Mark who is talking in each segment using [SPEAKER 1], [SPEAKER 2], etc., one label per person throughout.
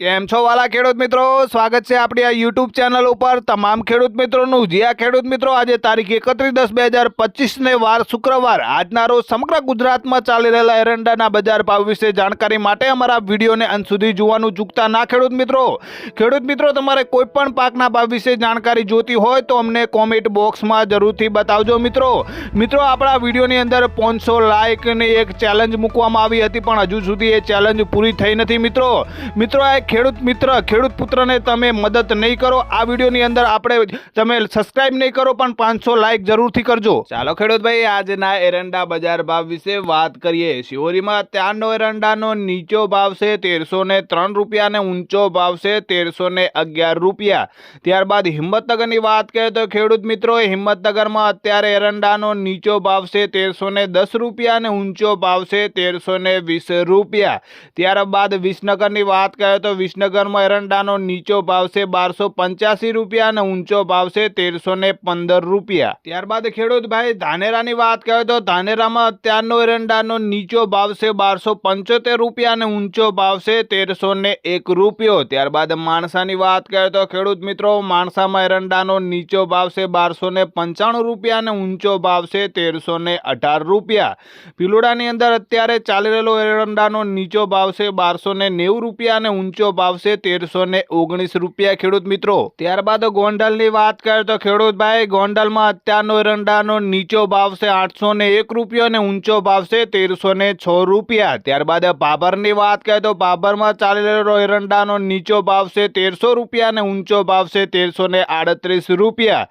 [SPEAKER 1] કેમ છો વાલા ખેડૂત મિત્રો? સ્વાગત છે આપણી આ યુટ્યુબ ચેનલ ઉપર. તમામ ખેડૂત મિત્રોનું, જે આ ખેડૂત મિત્રો આજે તારીખ એકત્રીસ દસ બે હજાર પચીસને વાર શુક્રવાર, આજના રોજ સમગ્ર ગુજરાતમાં ચાલી રહેલા એરંડાના બજાર ભાવ વિશે જાણકારી માટે અમારા વિડીયોને અંત સુધી જોવાનું ચૂકતા ના ખેડૂત મિત્રો. ખેડૂત મિત્રો, તમારે કોઈ પણ પાકના ભાવ વિશે જાણકારી જોતી હોય તો અમને કોમેન્ટ બોક્સમાં જરૂરથી બતાવજો મિત્રો. મિત્રો, આપણા વિડીયોની અંદર પાંચસો લાઇકની એક ચેલેન્જ મૂકવામાં આવી હતી, પણ હજુ સુધી એ ચેલેન્જ પૂરી થઈ નથી મિત્રો. મિત્રો, આ ખેડૂત મિત્ર, ખેડૂત પુત્રને તમે મદદ નહીં કરો. આ વિડીયોની અંદર આપણે તમે સબસ્ક્રાઇબ નહીં કરો, પણ પાંચસો લાઇક જરૂરથી કરજો. ચાલો ખેડૂત ભાઈ, આજના એરંડા બજાર ભાવ વિશે વાત કરીએ. શિવરીમાં ત્યાંનો એરંડાનો નીચો ભાવ છે તેરસો ને ત્રણ રૂપિયા અને ઊંચો ભાવ છે તેરસો ને અગિયાર રૂપિયા. ત્યારબાદ હિંમતનગરની વાત કરીએ તો ખેડૂત મિત્રો, હિંમતનગરમાં અત્યારે એરંડાનો નીચો ભાવ છે તેરસો ને દસ રૂપિયા અને ઊંચો ભાવ છે તેરસો ને વીસ રૂપિયા. ત્યારબાદ વિસનગરની વાત કરીએ તો વિસનગરમાં એરંડાનો નીચો ભાવ છે બારસો પંચ્યાસી રૂપિયા અને ઊંચો ભાવ છે તેરસો ને પંદર રૂપિયા. ત્યારબાદ ખેડૂત ભાઈ ધાનેરાની વાત કહે તો ધાનેરામાં અત્યારનો એરંડાનો નીચો ભાવ છે બારસો પંચોતેર રૂપિયા અને ઊંચો ભાવ છે તેરસો ને એક રૂપિયો. ત્યારબાદ માણસાની વાત કરીએ તો ખેડૂત મિત્રો, માણસામાં એરંડાનો નીચો ભાવ છે બારસો ને પંચાણું રૂપિયા અને ઊંચો ભાવ છે તેરસો ને અઢાર રૂપિયા. ભીલોડાની અંદર અત્યારે ચાલી રહેલો એરંડાનો નીચો ભાવ છે બારસો ને નેવું રૂપિયા અને ઊંચો ભાવ છે તેરસો ને ઓગણીસ રૂપિયા ખેડૂત મિત્રો. ત્યારબાદ ગોંડલની વાત કરીએ તો ખેડૂત ભાઈ ગોંડલમાં અત્યારનો એરંડાનો નીચો ભાવ આઠસો ને એક રૂપિયો અને ઊંચો ભાવ છે તેરસો ને છ રૂપિયા. ત્યારબાદ ભાભરની વાત કરીએ તો ભાભરમાં ચાલી રહેલો એરંડાનો નીચો ભાવ તેરસો રૂપિયા અને ઊંચો ભાવ તેરસો ને આડત્રીસ રૂપિયા.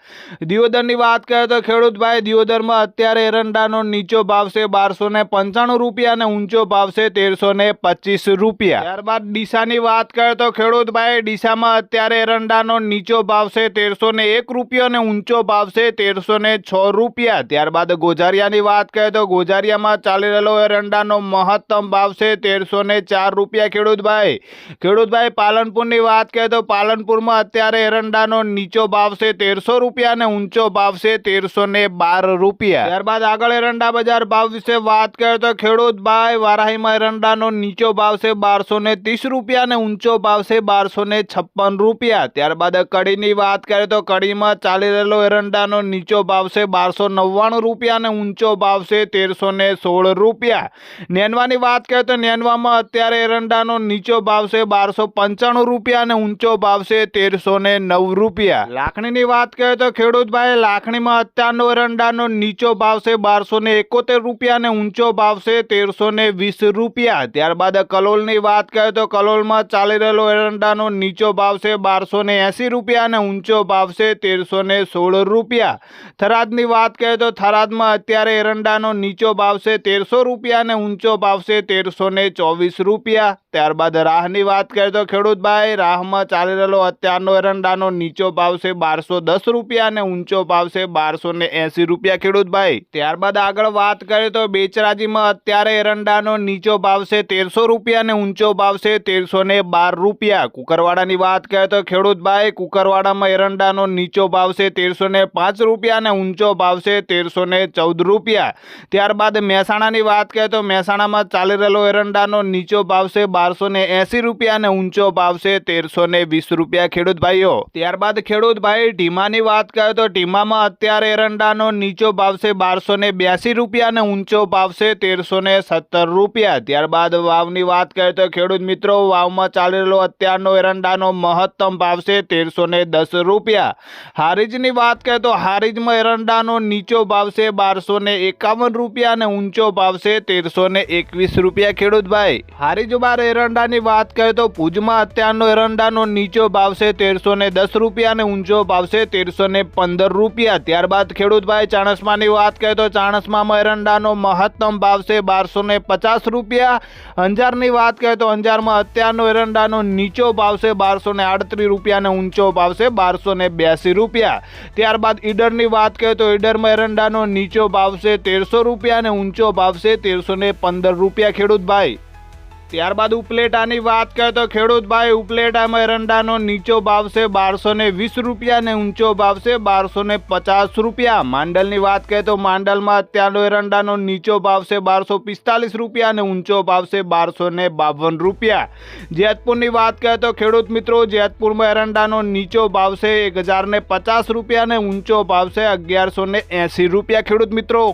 [SPEAKER 1] દિયોદરની વાત કરીએ તો ખેડૂત ભાઈ દિયોદરમાં અત્યારે એરંડાનો નીચો ભાવ છે બારસો ને પંચાણું રૂપિયા અને ઊંચો ભાવ છે તેરસો ને પચીસ રૂપિયા. ત્યારબાદ ડીસાની વાત કરીએ તો ખેડૂત ભાઈ ડીસામાં અત્યારે એરંડાનો નીચો ભાવ છે તેરસો ને એક રૂપિયો અને ઊંચો ભાવ છે તેરસો ને છ રૂપિયા. ત્યારબાદ ગોજારિયાની વાત કરીએ તો ગોજારિયામાં ચાલી રહેલો એરંડાનો મહત્તમ ભાવ છે તેરસો ને ચાર રૂપિયા ખેડૂત ભાઈ ખેડૂત ભાઈ પાલનપુરની વાત કરીએ તો પાલનપુરમાં અત્યારે એરંડાનો નીચો ભાવ છે તેરસો રૂપિયા અને ઊંચો ભાવ છે તેરસો ને બાર રૂપિયા. ત્યારબાદ આગળ એરંડા બજાર ભાવ વિશે વાત કરીએ તો ખેડૂત ભાઈ વારાહીમાં એરંડાનો નીચો ભાવ છે બારસો ને ત્રીસ રૂપિયા અને ઊંચો ભાવ છે બારસો ને છપ્પન રૂપિયા. ત્યારબાદ કડીની વાત કરીએ તો કડીમાં ચાલી રહેલો એરંડાનો નીચો ભાવ છે બારસો નવ્વાણું રૂપિયા અને ઊંચો ભાવ છે તેરસો ને સોળ રૂપિયા. નેનવાની વાત કરીએ તો નેનવામાં અત્યારે એરંડાનો નીચો ભાવ છે બારસો પંચાણું રૂપિયા અને ઊંચો ભાવ છે તેરસો ને નવ રૂપિયા. લાખણીની વાત કરીએ તો ખેડૂતભાઈ લાખણીમાં અત્યારનો એરંડાનો નીચો ભાવ છે બારસો ને એકોતેર રૂપિયા અને ઊંચો ભાવ છે તેરસો ને વીસ રૂપિયા. ત્યારબાદ કલોલની વાત કરીએ તો કલોલમાં ચાલી રહેલો એરંડાનો નીચો ભાવ છે બારસો ને એંસી રૂપિયા અને ઊંચો ભાવ છે તેરસો ને સોળ રૂપિયા. થરાદની વાત કરીએ તો થરાદમાં અત્યારે એરંડાનો નીચો ભાવ છે તેરસો રૂપિયા અને ઊંચો ભાવ છે તેરસો ને ચોવીસ રૂપિયા. ત્યારબાદ રાહની વાત કરીએ તો ખેડૂત ભાઈ રાહમાં ચાલી રહેલો અત્યારનો એરંડાનો નીચો ભાવ છે બારસો દસ રૂપિયા અને ઊંચો ભાવ છે બારસો ને એંસી રૂપિયા. ખેડૂત ભાઈ ત્યારબાદ આગળ વાત કરીએ તો બેચરાજીમાં અત્યારે એરંડાનો નીચો ભાવ છે તેરસો રૂપિયા અને ઊંચો ભાવ છે તેરસો ને બાર રૂપિયા. કુકરવાડાની વાત કરીએ તો ખેડૂત ભાઈ કુકરવાડામાં એરંડાનો નીચો ભાવ છે તેરસો ને પાંચ રૂપિયા અને ઊંચો ભાવ છે તેરસો ને ચૌદ રૂપિયા. ત્યારબાદ મહેસાણાની વાત કરીએ તો મહેસાણામાં ચાલી રહેલો એરંડાનો નીચો ભાવ છે બારસો ને એસી રૂપિયા ઊંચો ભાવ તેરસો ને વીસ રૂપિયા ખેડૂત ભાઈઓ. ત્યારબાદ ખેડૂત ભાઈ ઢીમાની વાત કરીએ તો ઢીમામાં અત્યારે એરંડાનો નીચો ભાવ બારસો ને બ્યાસી રૂપિયા ઊંચો ભાવ તેરસો ને સત્તર રૂપિયા. ત્યારબાદ વાવની વાત કરીએ તો ખેડૂત મિત્રો, વાવમાં ચાલી રહેલો અત્યારનો એરંડાનો મહત્તમ ભાવ છે તેરસો ને દસ રૂપિયા. હારીજની વાત કરીએ તો હારીજમાં એરંડાનો નીચો ભાવ છે બારસો ને એકાવન રૂપિયા અને ઊંચો ભાવ છે તેરસો ને એકવીસ રૂપિયા ખેડૂત ભાઈ. હારીજ બાર એરંડાની વાત કરીએ તો ભુજમાં અત્યારનો એરંડાનો નીચો ભાવ છે તેરસો ને દસ રૂપિયા અને ઊંચો ભાવ છે તેરસો ને પંદર રૂપિયા. ત્યારબાદ ખેડૂતભાઈ ચાણસમાની વાત કરીએ તો ચાણસમામાં એરંડાનો મહત્તમ ભાવ છે બારસો ને પચાસ રૂપિયા. અંજારની વાત કરીએ તો અંજારમાં અત્યારનો એરંડાનો નીચો ભાવ છે બારસો ને આડત્રીસ રૂપિયા અને ઊંચો ભાવ છે બારસો ને બ્યાસી રૂપિયા. ત્યારબાદ ઈડરની વાત કરીએ તો ઈડરમાં એરંડાનો નીચો ભાવ છે તેરસો રૂપિયા અને ઊંચો ભાવ છે તેરસો ને પંદર રૂપિયા. ખેડૂત ભાઈ ત્યારબાદ ઉપલેટાની વાત કરીએ તો ખેડૂતભાઈ ઉપલેટામાં એરંડાનો નીચો ભાવ છે બારસો ને વીસ રૂપિયા ને ઊંચો ભાવ છે બારસો ને પચાસ રૂપિયા. માંડલની વાત કરીએ તો માંડલમાં અત્યારનો એરંડાનો નીચો ભાવ છે બારસો પિસ્તાલીસ રૂપિયા અને ઊંચો ભાવ છે બારસો ને બાવન રૂપિયા. જેતપુરની વાત કરીએ તો ખેડૂત મિત્રો જેતપુરમાં એરંડાનો નીચો ભાવ છે એક હજાર ને પચાસ રૂપિયા અને ઊંચો ભાવ છે અગિયારસો ને એંસી રૂપિયા. ખેડૂત મિત્રો